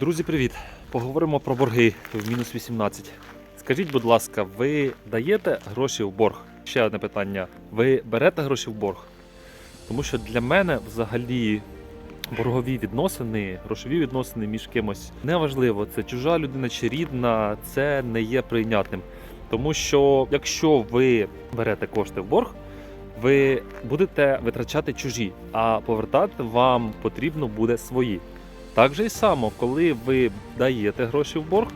Друзі, привіт! Поговоримо про борги в мінус 18. Скажіть, будь ласка, ви даєте гроші в борг? Ще одне питання. Ви берете гроші в борг? Тому що для мене взагалі боргові відносини, грошові відносини між кимось неважливо, це чужа людина чи рідна, це не є прийнятним. Тому що якщо ви берете кошти в борг, ви будете витрачати чужі, а повертати вам потрібно буде свої. Так же і само, коли ви даєте гроші в борг,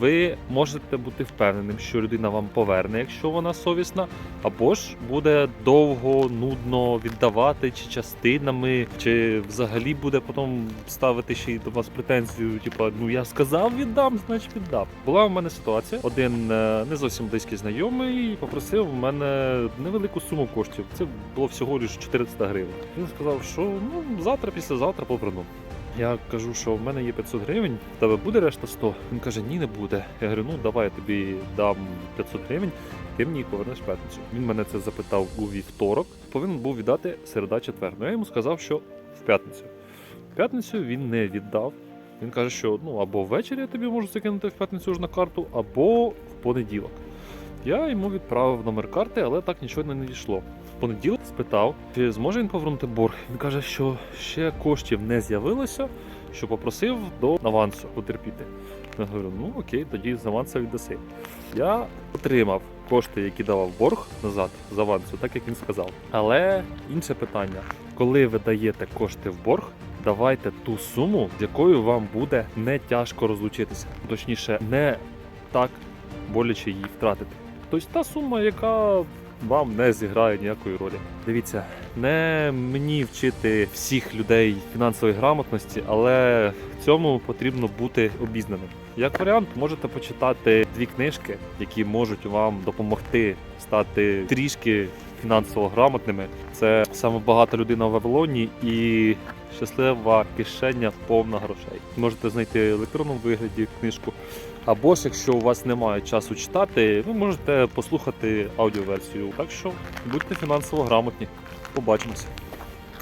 ви можете бути впевненим, що людина вам поверне, якщо вона совісна, або ж буде довго, нудно віддавати, чи частинами, чи взагалі буде потім ставити ще й до вас претензію, типу, ну я сказав віддам, значить віддав. Була в мене ситуація. Один е, не зовсім близький знайомий попросив в мене невелику суму коштів. Це було всього лише 400 гривень. Він сказав, що ну завтра, післязавтра поверну. Я кажу, що в мене є 500 гривень, в тебе буде решта 100? Він каже, ні, не буде. Я говорю, ну давай я тобі дам 500 гривень, ти мені повернеш п'ятницю. Він мене це запитав у вівторок, повинен був віддати середа четвер. Ну я йому сказав, що в п'ятницю. В п'ятницю він не віддав. Він каже, що ну або ввечері я тобі можу закинути в п'ятницю вже на карту, або в понеділок. Я йому відправив номер карти, але так нічого не надійшло. В понеділок спитав, чи зможе він повернути борг. Він каже, що ще коштів не з'явилося, що попросив до авансу потерпіти. Я говорю, ну окей, тоді з аванса віддаси. Я отримав кошти, які давав борг назад з авансу, так як він сказав. Але інше питання: коли ви даєте кошти в борг, давайте ту суму, з якою вам буде не тяжко розлучитися. Точніше, не так боляче її втратити. Тобто та сума, яка вам не зіграє ніякої ролі. Дивіться, не мені вчити всіх людей фінансової грамотності, але в цьому потрібно бути обізнаним. Як варіант, можете почитати дві книжки, які можуть вам допомогти стати трішки фінансово грамотними. Це саме багата людина в Вавилоні і щаслива кишеня повна грошей. Можете знайти в електронному вигляді книжку. Або ж якщо у вас немає часу читати, ви можете послухати аудіоверсію. Так що будьте фінансово грамотні. Побачимося.